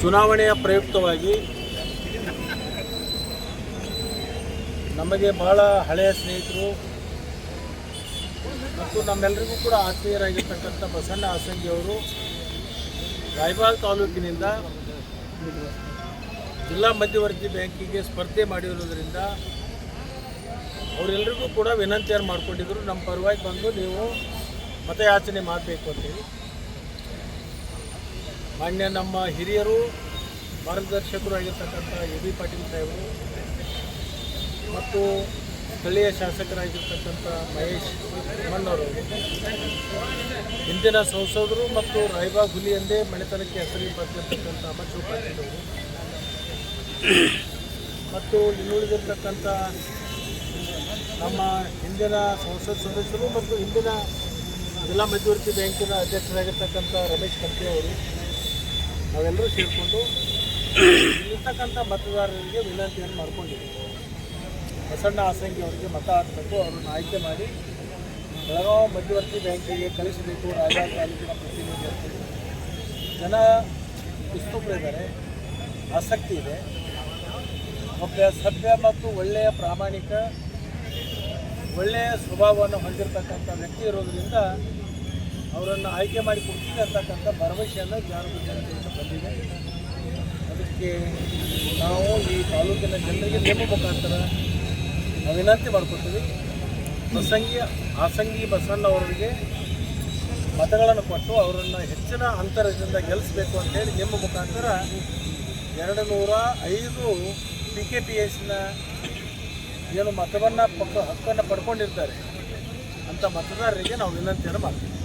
ಚುನಾವಣೆಯ ಪ್ರಯುಕ್ತವಾಗಿ ನಮಗೆ ಬಹಳ ಹಳೆಯ ಸ್ನೇಹಿತರು ಮತ್ತು ನಮ್ಮೆಲ್ಲರಿಗೂ ಕೂಡ ಆತ್ಮೀಯರಾಗಿರ್ತಕ್ಕಂಥ ಬಸಣ್ಣ ಆಸಂಗಿಯವರು ರಾಯಬಾಗ್ ತಾಲೂಕಿನಿಂದ ಜಿಲ್ಲಾ ಮಧ್ಯವರ್ತಿ ಬ್ಯಾಂಕಿಗೆ ಸ್ಪರ್ಧೆ ಮಾಡಿರೋದ್ರಿಂದ ಅವರೆಲ್ಲರಿಗೂ ಕೂಡ ವಿನಂತಿಯನ್ನು ಮಾಡಿಕೊಂಡಿದ್ರು ನಮ್ಮ ಪರವಾಗಿ ಬಂದು ನೀವು ಮತಯಾಚನೆ ಮಾಡಬೇಕು ಅಂತೇಳಿ. ಮಾನ್ಯ ನಮ್ಮ ಹಿರಿಯರು, ಮಾರ್ಗದರ್ಶಕರು ಆಗಿರ್ತಕ್ಕಂಥ ಎ ಬಿ ಪಾಟೀಲ್ ಸಾಹೇಬರು ಮತ್ತು ಸ್ಥಳೀಯ ಶಾಸಕರಾಗಿರ್ತಕ್ಕಂಥ ಮಹೇಶ್ ಮಣ್ಣವರು. ಹಿಂದಿನ ಸಂಸದರು ಮತ್ತು ರೈಬಾ ಹುಲಿ ಎಂದೇ ಮನೆತನಕ್ಕೆ ಹೆಸರಿಗೆ ಬರ್ತಿರ್ತಕ್ಕಂಥ ಅಮರ್ಶಿವ ಪಾಟೀಲ್ ಅವರು. ಮತ್ತು ಇನ್ನುಳಿದಿರ್ತಕ್ಕಂಥ ನಮ್ಮ ಹಿಂದಿನ ಸಂಸತ್ ಸದಸ್ಯರು ಮತ್ತು ಹಿಂದಿನ ಜಿಲ್ಲಾ ಮಧ್ಯವರ್ತಿ ಬ್ಯಾಂಕಿನ ಅಧ್ಯಕ್ಷರಾಗಿರ್ತಕ್ಕಂಥ ರಮೇಶ್ ಕರ್ಕೆ ಅವರು. ನಾವೆಲ್ಲರೂ ಸೇರಿಕೊಂಡು ಇರ್ತಕ್ಕಂಥ ಮತದಾರರಿಗೆ ವಿನಂತಿಯನ್ನು ಮಾಡ್ಕೊಂಡಿದ್ದೀವಿ. ಬಸಣ್ಣ ಆಸಂಗಿ ಅವರಿಗೆ ಮತ ಹಾಕಬೇಕು, ಅವ್ರನ್ನ ಆಯ್ಕೆ ಮಾಡಿ ಬೆಳಗಾವ್ ಮಧ್ಯವರ್ತಿ ಬ್ಯಾಂಕಿಗೆ ಕಳಿಸಬೇಕು ರಾಜಾ ತಾಲೂಕಿನ ಪ್ರತಿನಿಧಿ ಜನ ಉತ್ಸುಕರಿದ್ದಾರೆ ಆಸಕ್ತಿ ಇದೆ. ಒಬ್ಬ ಸಭ್ಯ ಮತ್ತು ಒಳ್ಳೆಯ ಪ್ರಾಮಾಣಿಕ, ಒಳ್ಳೆಯ ಸ್ವಭಾವವನ್ನು ಹೊಂದಿರತಕ್ಕಂಥ ವ್ಯಕ್ತಿ ಇರೋದರಿಂದ ಅವರನ್ನು ಆಯ್ಕೆ ಮಾಡಿ ಕೊಡ್ತೀವಿ ಅಂತಕ್ಕಂಥ ಭರವಸೆಯನ್ನು ಜನರು ಜನತೆಯಿಂದ ಬಂದಿದೆ. ಅದಕ್ಕೆ ನಾವು ಈ ತಾಲೂಕಿನ ಜನರಿಗೆ ನೇಮ ಮುಖಾಂತರ ವಿನಂತಿ ಮಾಡಿಕೊಡ್ತೀವಿ. ಪ್ರಸಂಗಿ, ಆಸಂಗಿ ಬಸಣ್ಣವರಿಗೆ ಮತಗಳನ್ನು ಕೊಟ್ಟು ಅವರನ್ನು ಹೆಚ್ಚಿನ ಅಂತರದಿಂದ ಗೆಲ್ಲಿಸಬೇಕು ಅಂತೇಳಿ ನಿಮ್ಮ ಮುಖಾಂತರ ಎರಡು ನೂರ ಐದು ಪಿ ಕೆ ಪಿ ಎಸ್ನ ಏನು ಮತವನ್ನು ಪಕ್ಕ ಹಕ್ಕನ್ನು ಪಡ್ಕೊಂಡಿರ್ತಾರೆ. ಅಂಥ ಮತದಾರರಿಗೆ ನಾವು ವಿನಂತಿಯನ್ನು ಮಾಡ್ತೀವಿ.